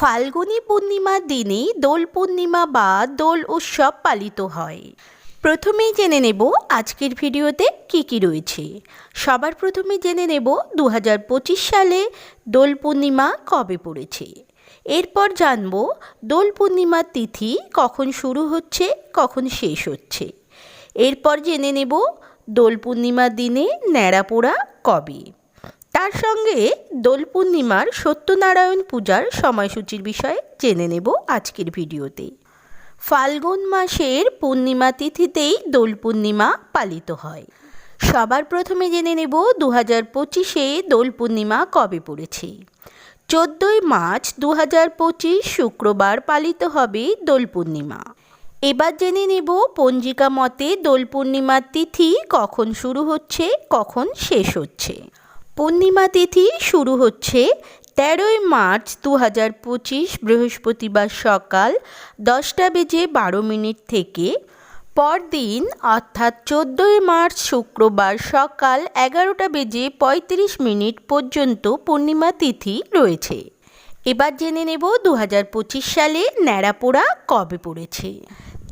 ফাল্গুনী পূর্ণিমার দিনে দোল পূর্ণিমা বা দোল উৎসব পালিত হয়। প্রথমেই জেনে নেব আজকের ভিডিওতে কি কি রয়েছে। সবার প্রথমে জেনে নেব দু হাজার পঁচিশ সালে দোল পূর্ণিমা কবে পড়েছে। এরপর জানব দোল পূর্ণিমার তিথি কখন শুরু হচ্ছে, কখন শেষ হচ্ছে। এরপর জেনে নেব দোল পূর্ণিমার দিনে ন্যাড়া পোড়া কবে। তার সঙ্গে দোল পূর্ণিমার সত্যনারায়ণ পূজার সময়সূচির বিষয়ে জেনে নেব আজকের ভিডিওতে। ফাল্গুন মাসের পূর্ণিমা তিথিতেই দোল পূর্ণিমা পালিত হয়। সবার প্রথমে জেনে নেব দু হাজার পঁচিশে দোল পূর্ণিমা কবে পড়েছে। চোদ্দোই মার্চ দু হাজার পঁচিশ শুক্রবার পালিত হবে দোল পূর্ণিমা। এবার জেনে নেব পঞ্জিকা মতে দোল পূর্ণিমার তিথি কখন শুরু হচ্ছে, কখন শেষ হচ্ছে। পূর্ণিমা তিথি শুরু হচ্ছে তেরোই মার্চ দু হাজার পঁচিশ বৃহস্পতিবার সকাল দশটা বেজে বারো মিনিট থেকে। পরদিন, অর্থাৎ চোদ্দোই মার্চ শুক্রবার সকাল এগারোটা বেজে পঁয়ত্রিশ মিনিট পর্যন্ত পূর্ণিমা তিথি রয়েছে। এবার জেনে নেব দু হাজার পঁচিশ সালে ন্যাড়াপোড়া কবে পড়েছে।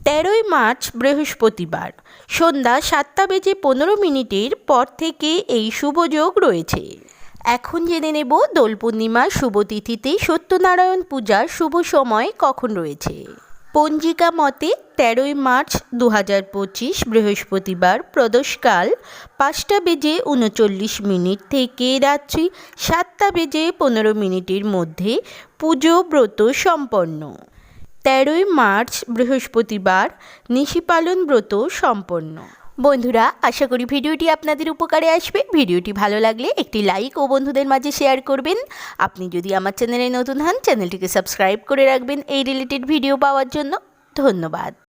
তেরোই মার্চ, বৃহস্পতিবার। সন্ধ্যা সাতটা বেজে পনেরো মিনিটের পর থেকে এই শুভযোগ রয়েছে। এখন জেনে নেব দোল পূর্ণিমার শুভ তিথিতে সত্যনারায়ণ পূজার শুভ সময় কখন রয়েছে। পঞ্জিকা মতে তেরোই মার্চ দু হাজার পঁচিশ, বৃহস্পতিবার, প্রদোষকাল পাঁচটা বেজে উনচল্লিশ মিনিট থেকে রাত্রি সাতটা বেজে পনেরো মিনিটের মধ্যে পুজো ব্রত সম্পন্ন। তেরোই মার্চ, বৃহস্পতিবার, নিশিপালন ব্রত সম্পন্ন। বন্ধুরা, আশা করি ভিডিওটি আপনাদের উপকারে আসবে। ভিডিওটি ভালো লাগলে একটি লাইক ও বন্ধুদের মাঝে শেয়ার করবেন। আপনি যদি আমার চ্যানেলে নতুন হন, চ্যানেলটিকে সাবস্ক্রাইব করে রাখবেন এই রিলেটেড ভিডিও পাওয়ার জন্য। ধন্যবাদ।